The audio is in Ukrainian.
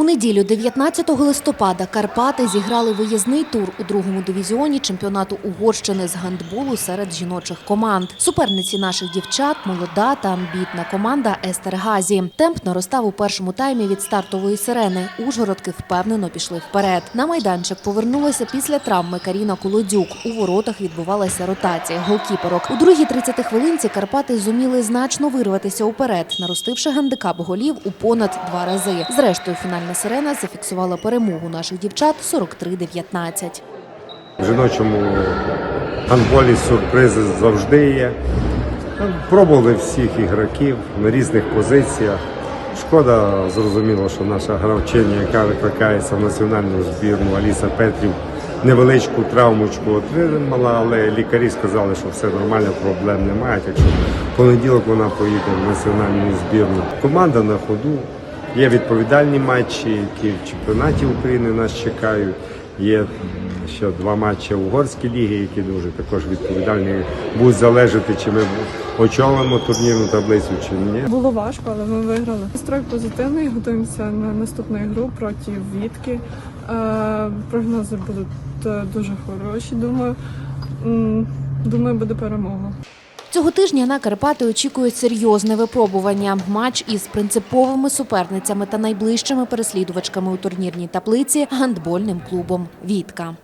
У неділю 19 листопада Карпати зіграли виїзний тур у другому дивізіоні чемпіонату Угорщини з гандболу серед жіночих команд. Суперниці наших дівчат молода та амбітна команда Естергазі. Темп наростав у першому таймі від стартової сирени. Ужгородки впевнено пішли вперед. На майданчик повернулася після травми Каріна Колодюк. У воротах відбувалася ротація голкіперок. У другій 30 хвилинці Карпати зуміли значно вирватися уперед, наростивши гандикап голів у понад два рази. Зрештою, фінальна сирена зафіксувала перемогу наших дівчат 43-19. В жіночому гандболі сюрпризи завжди є. Пробували всіх ігроків на різних позиціях. Шкода, зрозуміло, що наша гравчиня, яка викликається в національну збірну Аліса Петрів, невеличку травмочку отримала, але лікарі сказали, що все нормально, проблем немає. Так що в понеділок вона поїде в національну збірну. Команда на ходу. Є відповідальні матчі, які в чемпіонаті України нас чекають. Є ще два матчі угорської ліги, які дуже також відповідальні будуть залежати, чи ми очолимо турнірну таблицю, чи ні. Було важко, але ми виграли. Настрой позитивний, готуємося на наступну ігру проти Вітки. Е, Прогнози будуть е, дуже хороші, думаю. Думаю, буде перемога. Цього тижня на Карпати очікують серйозне випробування. Матч із принциповими суперницями та найближчими переслідувачками у турнірній таблиці гандбольним клубом Вітка.